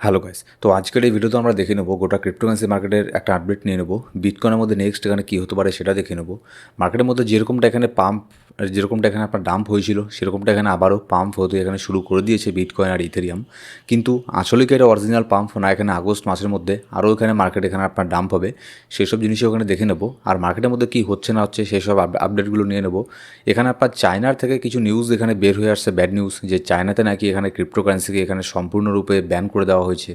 Hello guys তো আজকের এই ভিডিওতে আমরা দেখে নেব গোটা ক্রিপ্টোকারেন্সি মার্কেটের একটা আপডেট নিয়ে নেব। বিটকয়েনের মধ্যে নেক্সট এখানে কী হতে পারে সেটা দেখে নেব। মার্কেটের মধ্যে যেরকমটা এখানে পাম্প যেরকমটা এখানে আপনার ডাম্প হয়েছিল, সেরকমটা এখানে আবারও পাম্প হতে এখানে শুরু করে দিয়েছে বিটকয়েন আর ইথেরিয়াম কিন্তু আসলে কি এটা অরিজিনাল পাম্প না এখানে আগস্ট মাসের মধ্যে আরও এখানে মার্কেট এখানে আপনার ডাম্প হবে, সেসব জিনিসও ওখানে দেখে নেব। আর মার্কেটের মধ্যে কী হচ্ছে না হচ্ছে সেসব আপডেটগুলো নিয়ে নেব। এখানে আপনার চায়নার থেকে কিছু নিউজ এখানে বের হয়ে আসছে ব্যাড নিউজ যে চায়নাতে নাকি এখানে ক্রিপ্টোকারেন্সিকে এখানে সম্পূর্ণরূপে ব্যান করে দেওয়া হয়েছে।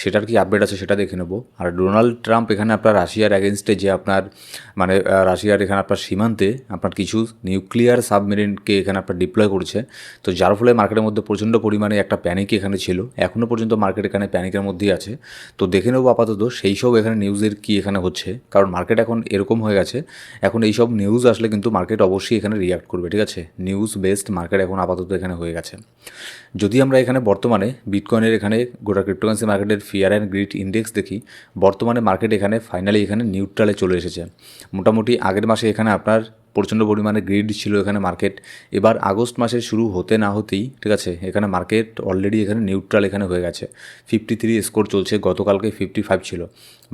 সেটার কি আপডেট আছে সেটা দেখে নেব। আর ডোনাল্ড ট্রাম্প এখানে আপনার রাশিয়ার অ্যাগেনস্টে যে আপনার মানে রাশিয়ার এখানে আপনার সীমান্তে আপনার কিছু নিউক্লিয়ার সাবমেরিনকে এখানে আপনার ডিপ্লয় করছে। তো যার ফলে মার্কেটের মধ্যে প্রচণ্ড পরিমাণে একটা প্যানিক এখানে ছিল। এখনও পর্যন্ত মার্কেট এখানে প্যানিকের মধ্যেই আছে। তো দেখে নেব আপাতত সেই সব এখানে নিউজের কি এখানে হচ্ছে। কারণ মার্কেট এখন এরকম হয়ে গেছে। এখন এই সব নিউজ আসলে কিন্তু মার্কেট অবশ্যই এখানে রিয়াক্ট করবে, ঠিক আছে? নিউজ বেসড মার্কেট এখন আপাতত এখানে হয়ে গেছে। যদি আমরা এখানে বর্তমানে বিটকয়েনের এখানে গোটা ক্রিপ্টোকারেন্সি মার্কেটের ফিয়ার অ্যান্ড গ্রিড ইন্ডেক্স দেখি, বর্তমানে মার্কেট এখানে ফাইনালি এখানে নিউট্রালে চলে এসেছে। মোটামুটি আগের মাসে এখানে আপনার প্রচণ্ড পরিমাণে গ্রিড ছিল এখানে মার্কেট এবার আগস্ট মাসের শুরু হতে না হতেই, ঠিক আছে, এখানে মার্কেট অলরেডি এখানে নিউট্রাল এখানে হয়ে গেছে। ফিফটি থ্রি স্কোর চলছে, গতকালকে ফিফটি ফাইভ ছিল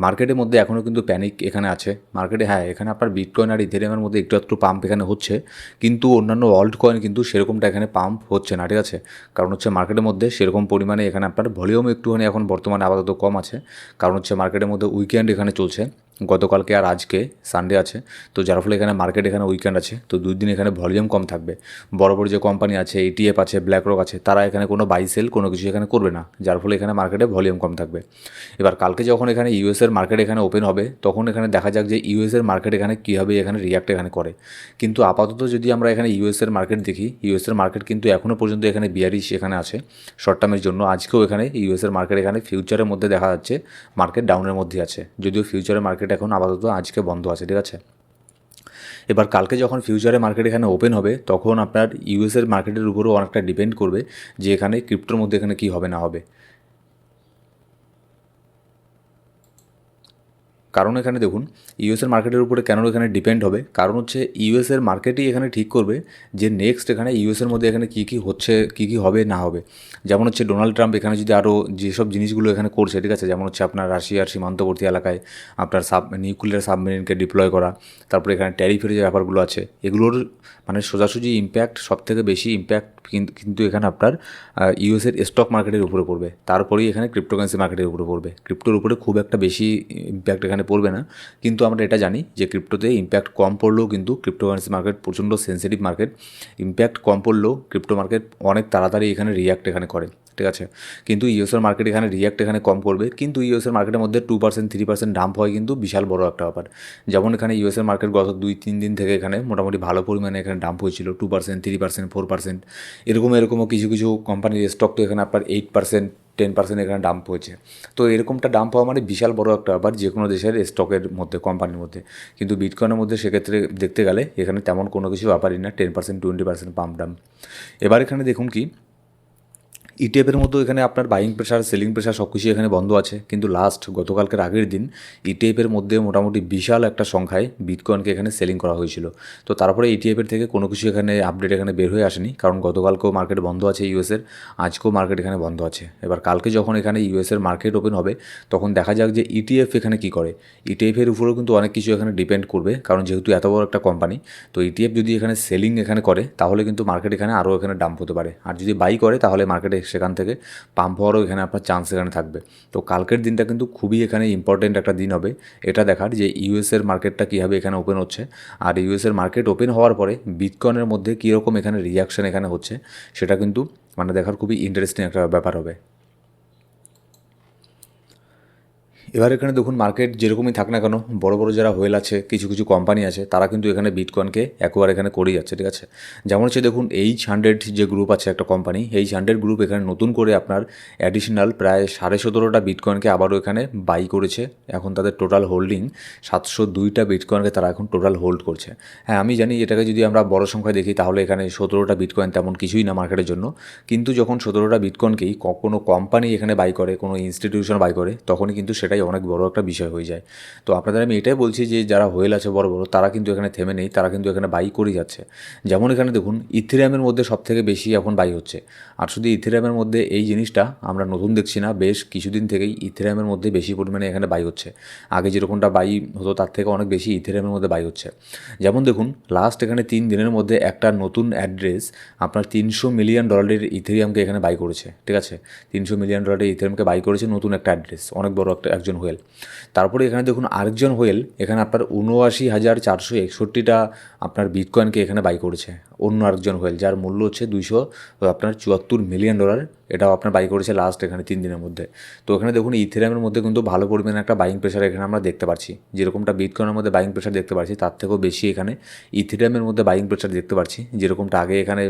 মার্কেটের মধ্যে এখনও কিন্তু প্যানিক এখানে আছে। মার্কেটে হ্যাঁ এখানে আপনার বিটকয়েন আর ইথেরিয়ামের মধ্যে একটু একটু পাম্প এখানে হচ্ছে, কিন্তু অন্যান্য অল্ট কয়েন কিন্তু সেরকমটা এখানে পাম্প হচ্ছে না, ঠিক আছে? কারণ হচ্ছে মার্কেটের মধ্যে সেরকম পরিমাণে এখানে আপনার ভলিউম একটুখানি এখন বর্তমানে আপাতত কম আছে। কারণ হচ্ছে মার্কেটের মধ্যে উইকেন্ড এখানে চলছে। গতকালকে আর আজকে সানডে আছে। তো যার ফলে এখানে মার্কেট এখানে উইকেন্ড আছে। তো দুই দিন এখানে ভলিউম কম থাকবে। বড় বড় যে কোম্পানি আছে এটিএফ আছে ব্ল্যাক রক আছে, তারা এখানে কোনো বাই সেল কোনো কিছু এখানে করবে না। যার ফলে এখানে মার্কেটে ভলিউম কম থাকবে। এবার কালকে যখন এখানে ইউএসের মার্কেট এখানে ওপেন হবে, তখন এখানে দেখা যাক যে ইউএসের মার্কেট এখানে কীভাবে এখানে রিয়াক্ট এখানে করে। কিন্তু আপাতত যদি আমরা এখানে ইউএসের মার্কেট দেখি ইউএসের মার্কেট কিন্তু এখনও পর্যন্ত এখানে বিয়ারিশ এখানে আছে। শর্ট টার্মের জন্য আজকেও এখানে ইউএসের মার্কেট এখানে ফিউচারের মধ্যে দেখা যাচ্ছে মার্কেট ডাউনের মধ্যে আছে। যদিও ফিউচারের মার্কেট এখন আপাতত আজকে বন্ধ আছে, ঠিক আছে? এবার কালকে যখন ফিউচারে মার্কেট এখানে ওপেন হবে, তখন আপনার ইউএসের মার্কেটের উপরেও অনেকটা ডিপেন্ড করবে যে এখানে ক্রিপ্টোর মধ্যে এখানে কী হবে, না হবে। কারণ এখানে দেখুন ইউএসের মার্কেটের উপরে কেন এখানে ডিপেন্ড হবে? কারণ হচ্ছে ইউএসের মার্কেটই এখানে ঠিক করবে যে নেক্সট এখানে ইউএসের মধ্যে এখানে কী কী হচ্ছে, কী কী হবে, না হবে। যেমন হচ্ছে ডোনাল্ড ট্রাম্প এখানে যদি আরও যেসব জিনিসগুলো এখানে করছে, ঠিক আছে? যেমন হচ্ছে আপনার রাশিয়ার সীমান্তবর্তী এলাকায় আপনার সাব নিউক্লিয়ার সাবমেরিনকে ডিপ্লয় করা, তারপরে এখানে ট্যারিফের যে ব্যাপারগুলো আছে, এগুলোর মানে সোজাসুজি ইম্প্যাক্ট সব থেকে বেশি ইম্প্যাক্ট কিন্তু এখানে আপনার ইউএসের স্টক মার্কেটের উপরে পড়বে। তারপরেই এখানে ক্রিপ্টোকারেন্সি মার্কেটের উপরে পড়বে। ক্রিপ্টোর উপরে খুব একটা বেশি ইম্প্যাক্ট এখানে পড়বে না। কিন্তু আমরা এটা জানি যে ক্রিপ্টোতে ইম্প্যাক্ট কম পড়লেও কিন্তু ক্রিপ্টোকারেন্সি মার্কেট প্রচণ্ড সেন্সিটিভ মার্কেট ইম্প্যাক্ট কম পড়লেও ক্রিপ্টো মার্কেট অনেক তাড়াতাড়ি এখানে রিয়াক্ট এখানে করে, ঠিক আছে? কিন্তু ইউএসের মার্কেট এখানে রিয়াক্ট এখানে কম করবে। কিন্তু ইউএসের মার্কেটের মধ্যে two percent three percent dump হয় কিন্তু বিশাল বড় একটা ব্যাপার। যেমন এখানে ইউএসের মার্কেট গত দুই তিন দিন থেকে এখানে মোটামুটি ভালো পরিমাণে এখানে ডাম্প হয়েছিল two percent three percent four percent এরকম এরকমও কিছু কিছু কোম্পানির স্টক তো এখানে আপনার এইট পার্সেন্ট টেন পার্সেন্ট এখানে ডাম্প হয়েছে। তো এরকমটা ডাম্প হওয়া মানে বিশাল বড় একটা ব্যাপার যে কোনো দেশের স্টকের মধ্যে কোম্পানির মধ্যে। কিন্তু বিটকয়েনের মধ্যে সেক্ষেত্রে দেখতে গেলে এখানে তেমন কোনো কিছু ব্যাপারই না ten percent twenty percent pump dump এবার এখানে দেখুন কি ইটিএফের মতো এখানে আপনার বাইং প্রেশার সেলিং প্রেশার সব কিছু এখানে বন্ধ আছে। কিন্তু লাস্ট গতকালকের আগের দিন ইটিএফের মধ্যে মোটামুটি বিশাল একটা সংখ্যায় বিটকয়েনকে এখানে সেলিং করা হয়েছিল। তো তারপরে ইটিএফের থেকে কোনো কিছু এখানে আপডেট এখানে বের হয়ে আসেনি, কারণ গতকালকেও মার্কেট বন্ধ আছে ইউএসের আজকেও মার্কেট এখানে বন্ধ আছে। এবার কালকে যখন এখানে ইউএসের মার্কেট ওপেন হবে, তখন দেখা যাক যে ইটিএফ এখানে কী করে। ইটিএফের উপরেও কিন্তু অনেক কিছু এখানে ডিপেন্ড করবে, কারণ যেহেতু এত বড় একটা কোম্পানি তো ইটিএফ যদি এখানে সেলিং এখানে করে, তাহলে কিন্তু মার্কেট এখানে আরও এখানে ডাম্প হতে পারে। আর যদি বাই করে, তাহলে মার্কেটে সেখান থেকে। পাম্প হওয়ারও এখানে আপনার চান্স এখানে থাকবে। তো কালকের দিনটা কিন্তু খুবই এখানে ইম্পর্টেন্ট একটা দিন হবে। এটা দেখার যে ইউএসের মার্কেটটা কীভাবে এখানে ওপেন হচ্ছে। আর ইউএসের মার্কেট ওপেন হওয়ার পরে বিটকয়েনের মধ্যে কীরকম এখানে রিয়াকশন এখানে হচ্ছে, সেটা কিন্তু মানে দেখার খুবই ইন্টারেস্টিং একটা ব্যাপার হবে। এবার এখানে দেখুন মার্কেট যেরকমই থাক না কেন, বড় বড় যারা হোয়েল আছে, কিছু কিছু কোম্পানি আছে, তারা কিন্তু এখানে বিটকয়েনকে একবার এখানে করেই যাচ্ছে, ঠিক আছে? যেমন হচ্ছে দেখুন এইচ হান্ড্রেড যে গ্রুপ আছে একটা কোম্পানি এইচ হান্ড্রেড গ্রুপ এখানে নতুন করে আপনার অ্যাডিশনাল প্রায় সাড়ে সতেরোটা বিটকয়েনকে আবারও এখানে বাই করেছে। এখন তাদের টোটাল হোল্ডিং সাতশো দুইটা বিটকয়েনকে তারা এখন টোটাল হোল্ড করছে। হ্যাঁ আমি জানি এটাকে যদি আমরা বড় সংখ্যায় দেখি, তাহলে এখানে সতেরোটা বিটকয়েন তেমন কিছুই না মার্কেটের জন্য। কিন্তু যখন সতেরোটা বিটকয়েনকেই কোনো কোম্পানি এখানে বাই করে, কোনো ইনস্টিটিউশন বাই করে, তখনই কিন্তু সেটাই অনেক বড় একটা বিষয় হয়ে যায়। তো আপনাদের আমি এটাই বলছি যে যারা হোয়েল আছে, বড় বড়, তারা কিন্তু এখানে থেমে নেই, তারা কিন্তু এখানে বাই করে যাচ্ছে। যেমন এখানে দেখুন ইথেরিয়ামের মধ্যে সব থেকে বেশি এখন বাই হচ্ছে। আর শুধু ইথেরিয়ামের মধ্যে এই জিনিসটা আমরা নতুন দেখছি না, বেশ কিছুদিন থেকেই ইথেরিয়ামের মধ্যে বেশি পরিমাণে এখানে বাই হচ্ছে। আগে যেরকমটা বাই হতো, তার থেকে অনেক বেশি ইথেরিয়ামের মধ্যে বাই হচ্ছে। যেমন দেখুন লাস্ট এখানে তিন দিনের মধ্যে একটা নতুন অ্যাড্রেস আপনার তিনশো মিলিয়ন ডলারের ইথেরিয়ামকে এখানে বাই করেছে, ঠিক আছে? তিনশো মিলিয়ন ডলারের ইথেরিয়ামকে বাই করেছে নতুন একটা অ্যাড্রেস অনেক বড় একটা, একজন হোয়েল। তারপরে এখানে দেখুন আরেকজন হোয়েল, এখানে আপনার উনআশি হাজার চারশো একষট্টিটা আপনার বিটকয়েনকে এখানে বাই করেছে। অন্য আরেকজন হোয়েল, যার মূল্য হচ্ছে দুইশো আপনার চুয়াত্তর মিলিয়ন ডলার, এটাও আপনার বাই করেছে লাস্ট এখানে তিন দিনের মধ্যে। তো এখানে দেখুন ইথেরিয়ামের মধ্যে কিন্তু ভালো পরিমাণে একটা বাইং প্রেশার এখানে আমরা দেখতে পাচ্ছি। যেরকমটা বিটকয়েনের মধ্যে বাইং প্রেশার দেখতে পাচ্ছি, তার থেকেও বেশি এখানে ইথেরিয়ামের মধ্যে বাইং প্রেশার দেখতে পাচ্ছি। যেরকমটা আগে এখানে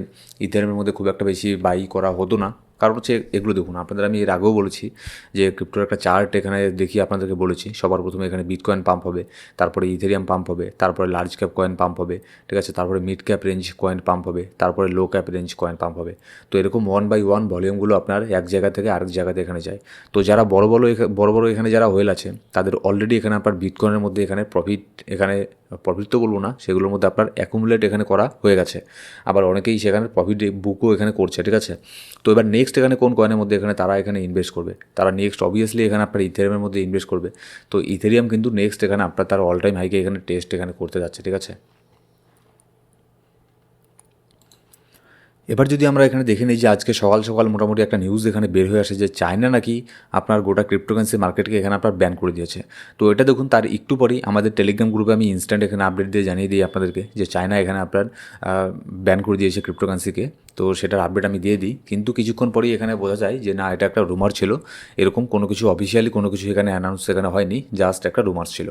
ইথেরিয়ামের মধ্যে খুব একটা বেশি বাই করা হতো না। কারণ হচ্ছে এগুলো দেখুন, আপনাদের আমি এর আগেও বলেছি যে ক্রিপ্টোর একটা চার্ট এখানে দেখিয়ে আপনাদেরকে বলেছি, সবার প্রথমে এখানে বিটকয়েন পাম্প হবে, তারপরে ইথেরিয়াম পাম্প হবে, তারপরে লার্জ ক্যাপ কয়েন পাম্প হবে, ঠিক আছে? তারপরে mid cap range coin pump হবে, তারপরে low cap range coin pump হবে। তো এরকম ওয়ান বাই ওয়ান ভলিউমগুলো আপনার এক জায়গা থেকে আরেক জায়গাতে এখানে যায়। তো যারা বড় বড় বড় বড় এখানে যারা হোয়েল আছে, তাদের অলরেডি এখানে আপনার বিটকয়েনের মধ্যে এখানে প্রফিট এখানে প্রফিট তো বলব না, সেগুলোর মধ্যে আপনার অ্যাকুমুলেট এখানে করা হয়ে গেছে। আবার অনেকেই সেখানে প্রফিট বুকও এখানে করছে, ঠিক আছে? তো এবার নেক্সট এখানে কোন কয়েনের মধ্যে এখানে তারা এখানে ইনভেস্ট করবে? তারা নেক্সট অবভিয়াসলি এখানে আপনার ইথেরিয়ামের মধ্যে ইনভেস্ট করবে। তো ইথেরিয়াম কিন্তু নেক্সট এখানে আপনার তার অল টাইম হাইকে এখানে টেস্ট এখানে করতে যাচ্ছে, ঠিক আছে? এবার যদি আমরা এখানে দেখে নিই যে আজকে সকাল সকাল মোটামুটি একটা নিউজ এখানে বের হয়ে আসে যে চায়না নাকি আপনার গোটা ক্রিপ্টোকারেন্সি মার্কেটকে এখানে আপনার ব্যান করে দিয়েছে। তো এটা দেখুন, তার একটু পরেই আমাদের টেলিগ্রাম গ্রুপে আমি ইনস্ট্যান্ট এখানে আপডেট দিয়ে জানিয়ে দিই আপনাদেরকে যে চায়না এখানে আপনার ব্যান করে দিয়েছে ক্রিপ্টোকারেন্সিকে তো সেটার আপডেট আমি দিয়ে দিই। কিন্তু কিছুক্ষণ পরেই এখানে বোঝা যায় যে না, এটা একটা রুমার ছিল। এরকম কোনো কিছু অফিসিয়ালি কোনো কিছু এখানে অ্যানাউন্স এখানে হয়নি জাস্ট একটা রুমার ছিল।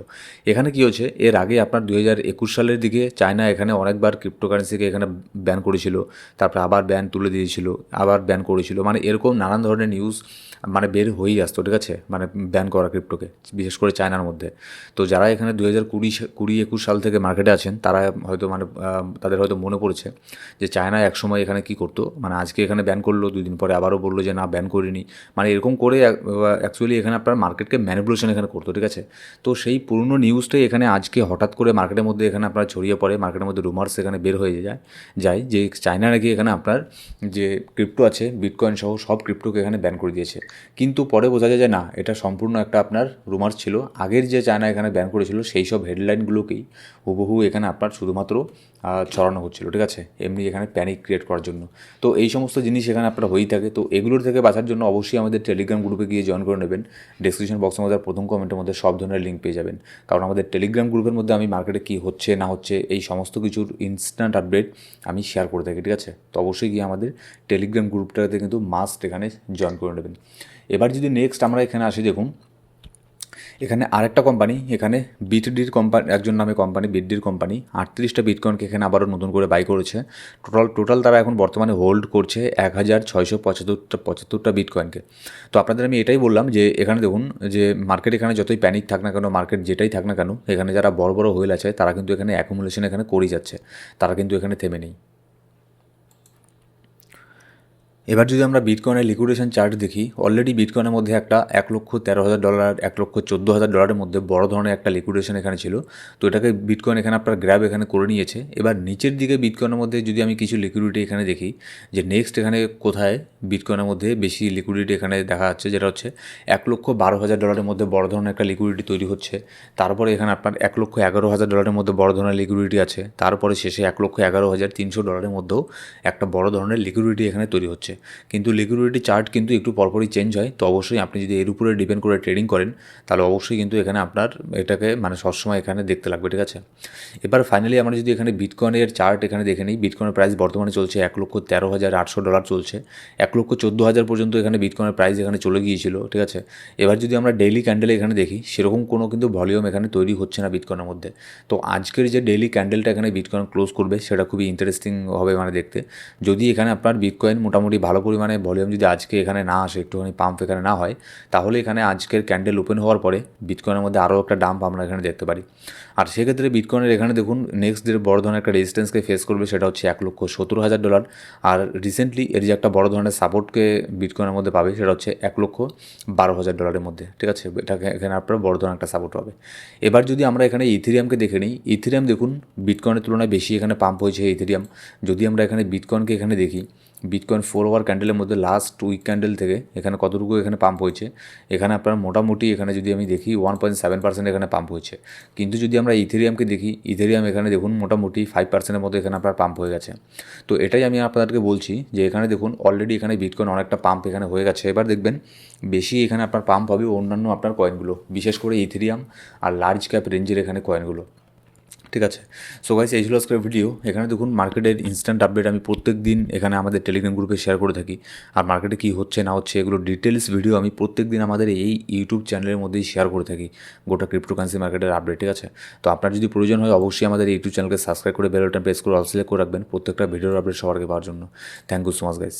এখানে কী হচ্ছে এর আগে আপনার দু হাজার একুশ সালের দিকে চায়না এখানে অনেকবার ক্রিপ্টোকারেন্সিকে এখানে ব্যান করেছিল। তারপরে আবার ব্যান তুলে দিয়েছিল, আবার ব্যান করেছিল। মানে এরকম নানান ধরনের নিউজ মানে বের হয়েই আসতো, ঠিক আছে? মানে ব্যান করা ক্রিপ্টোকে বিশেষ করে চায়নার মধ্যে। তো যারা এখানে দুই হাজার কুড়ি কুড়ি একুশ সাল থেকে মার্কেটে আছেন, তারা হয়তো মানে তাদের হয়তো মনে পড়েছে যে চায়না একসময় এখানে কি করতো? মানে আজকে এখানে ব্যান করল দুই দিন পরে আবারও বলল যে না ব্যান করিনি। মানে এরকম করে অ্যাকচুয়ালি এখানে আপনার মার্কেটকে ম্যানিপুলেশন এখানে করতো, ঠিক আছে? তো সেই পুরনো নিউজটাই এখানে আজকে হঠাৎ করে মার্কেটের মধ্যে এখানে আপনার ছড়িয়ে পড়ে মার্কেটের মধ্যে রুমার্স এখানে বের হয়ে যায় যায় যে চায়না নাকি এখানে আপনার যে ক্রিপ্টো আছে বিটকয়েন সহ সব ক্রিপ্টোকে এখানে ব্যান করে দিয়েছে। কিন্তু পরে বোঝা যায় যে না, এটা সম্পূর্ণ একটা আপনার রুমার ছিল। আগের যে চায়না এখানে ব্যান করেছিল, সেই সব হেডলাইনগুলোকেই হুবহু এখানে আপনার শুধুমাত্র ছড়ানো হচ্ছিল, ঠিক আছে? এমনি এখানে প্যানিক ক্রিয়েট করার জন্য। তো এই সমস্ত জিনিস এখানে আপনার হয়েই থাকে। তো এগুলোর থেকে বাঁচার জন্য অবশ্যই আমাদের টেলিগ্রাম গ্রুপে গিয়ে জয়েন করে নেবেন। ডিসক্রিপশন বক্সের মধ্যে প্রথম কমেন্টের মধ্যে সব ধরনের লিঙ্ক পেয়ে যাবেন। কারণ আমাদের টেলিগ্রাম গ্রুপের মধ্যে আমি মার্কেটে কী হচ্ছে, না হচ্ছে, এই সমস্ত কিছুর ইনস্ট্যান্ট আপডেট আমি শেয়ার করে থাকি, ঠিক আছে? তো অবশ্যই গিয়ে আমাদের টেলিগ্রাম গ্রুপটাতে কিন্তু মাস্ট এখানে জয়েন করে নেবেন। এবার যদি নেক্সট আমরা এখানে আসি, দেখুন এখানে আরেকটা কোম্পানি এখানে বিটডির কোম্পানি একজন নামে কোম্পানি বিটডির কোম্পানি আটত্রিশটা বিটকয়েনকে এখানে আবারও নতুন করে বাই করেছে। টোটাল টোটাল তারা এখন বর্তমানে হোল্ড করছে এক হাজার ছয়শো পঁচাত্তরটা পঁচাত্তরটা বিটকয়েনকে তো আপনাদের আমি এটাই বললাম যে, এখানে দেখুন যে মার্কেট এখানে যতই প্যানিক থাক না কেন মার্কেট যেটাই থাক না কেন, এখানে যারা বড় বড় হোয়েল আছে, তারা কিন্তু এখানে অ্যাকুমুলেশন এখানে করেই যাচ্ছে। তারা কিন্তু এখানে থেমে নেই। এবার যদি আমরা বিটকয়েনের লিকুইডেশন চার্ট দেখি অলরেডি বিটকয়েনের মধ্যে একটা এক লক্ষ তেরো হাজার ডলার এক লক্ষ চোদ্দ হাজার ডলারের মধ্যে বড় ধরনের একটা লিকুইডেশন এখানে ছিল। তো এটাকে বিটকয়েন এখানে আপনার গ্র্যাব এখানে করে নিয়েছে। এবার নিচের দিকে বিটকয়েনের মধ্যে যদি আমি কিছু লিকুইডিটি এখানে দেখি, যে নেক্সট এখানে কোথায় বিটকয়েনের মধ্যে বেশি লিকুইডিটি এখানে দেখা যাচ্ছে, যেটা হচ্ছে এক লক্ষ বারো হাজার ডলারের মধ্যে বড় ধরনের একটা লিকুইডিটি তৈরি হচ্ছে। তারপরে এখানে আপনার এক লক্ষ এগারো হাজার ডলারের মধ্যে বড় ধরনের লিকুইডিটি আছে। তারপরে শেষে এক লক্ষ এগারো হাজার তিনশো ডলারের মধ্যেও একটা বড় ধরনের লিকুইডিটি এখানে তৈরি হচ্ছে। কিন্তু লিকুইডিটি চার্ট কিন্তু একটু পরপরই চেঞ্জ হয়। তো অবশ্যই আপনি যদি এর উপরে ডিপেন্ড করে ট্রেডিং করেন, তাহলে অবশ্যই কিন্তু এখানে আপনার এটাকে মানে সবসময় এখানে দেখতে লাগবে, ঠিক আছে? এবার ফাইনালি আমরা যদি এখানে বিটকয়েনের চার্ট এখানে দেখে নিই। বিটকয়েনের প্রাইস বর্তমানে চলছে এক লক্ষ তেরো হাজার আটশো ডলার চলছে। এক লক্ষ চোদ্দ হাজার পর্যন্ত এখানে বিটকয়েনের প্রাইস এখানে চলে গিয়েছিল, ঠিক আছে? এবার যদি আমরা ডেইলি ক্যান্ডেল এখানে দেখি, সেরকম কোনো কিন্তু ভলিউম এখানে তৈরি হচ্ছে না বিটকয়েনের মধ্যে। তো আজকের যে ডেইলি ক্যান্ডেলটা এখানে বিটকয়েন ক্লোজ করবে, সেটা খুবই ইন্টারেস্টিং হবে মানে দেখতে। যদি এখানে আপনার বিটকয়েন মোটামুটি ভালো পরিমাণে ভলিউম যদি আজকে এখানে না আসে, একটুখানি পাম্প এখানে না হয়, তাহলে এখানে আজকের ক্যান্ডেল ওপেন হওয়ার পরে বিটকয়েনের মধ্যে আরও একটা ডাম্প আমরা এখানে দেখতে পারি। আর সেক্ষেত্রে বিটকয়েনের এখানে দেখুন নেক্সট যে বড় ধরনের একটা রেজিস্ট্যান্সকে ফেস করবে সেটা হচ্ছে এক লক্ষ সত্তর হাজার ডলার আর রিসেন্টলি এর যে একটা বড় ধরনের সাপোর্টকে বিটকয়েনের মধ্যে পাবে সেটা হচ্ছে এক লক্ষ বারো হাজার ডলারের মধ্যে, ঠিক আছে? এটাকে এখানে আপনার বড় ধরনের একটা সাপোর্ট পাবে। এবার যদি আমরা এখানে ইথেরিয়ামকে দেখে নিই ইথেরিয়াম দেখুন বিটকয়েনের তুলনায় বেশি এখানে পাম্প হয়েছে ইথেরিয়াম যদি আমরা এখানে বিটকয়েনকে এখানে দেখি বিটকয়েন ফোর ওয়ার ক্যান্ডেলের মধ্যে লাস্ট উইক ক্যান্ডেল থেকে এখানে কতটুকু এখানে পাম্প হয়েছে? এখানে আপনার মোটামুটি এখানে যদি আমি দেখি ওয়ান পয়েন্ট সেভেন পার্সেন্ট এখানে পাম্প হয়েছে। কিন্তু যদি আমরা ইথেরিয়ামকে দেখি ইথেরিয়াম এখানে দেখুন মোটামুটি ফাইভ পার্সেন্টের মতো এখানে আপনার পাম্প হয়ে গেছে। তো এটাই আমি আপনাদেরকে বলছি যে এখানে দেখুন অলরেডি এখানে বিটকয়েন অনেকটা পাম্প এখানে হয়ে গেছে। এবার দেখবেন বেশি এখানে আপনার পাম্প হবে অন্যান্য আপনার কয়েনগুলো বিশেষ করে ইথেরিয়াম আর লার্জ ক্যাপ রেঞ্জের এখানে কয়েনগুলো ঠিক আছে? সো গাইস এই ছিল আজকের ভিডিও এখানে দেখুন মার্কেটের ইনস্ট্যান্ট আপডেট আমি প্রত্যেক দিন এখানে আমাদের টেলিগ্রাম গ্রুপে শেয়ার করে থাকি। আর মার্কেটে কী হচ্ছে, না হচ্ছে, এগুলো ডিটেলস ভিডিও আমি প্রত্যেক দিন আমাদের এই ইউটিউব চ্যানেলের মধ্যেই শেয়ার করে থাকি। গোটা ক্রিপ্টোকারেন্সি মার্কেটের আপডেট ঠিক আছে? তো আপনার যদি প্রয়োজন হয়, অবশ্যই আমাদের ইউটিউব চ্যানেলকে সাবস্ক্রাইব করে বেল বাটন প্রেস করে অল সিলেক্ট করে রাখবেন। প্রত্যেকটা ভিডিওর আপডেট সবার পাওয়ার জন্য। Thank you so much guys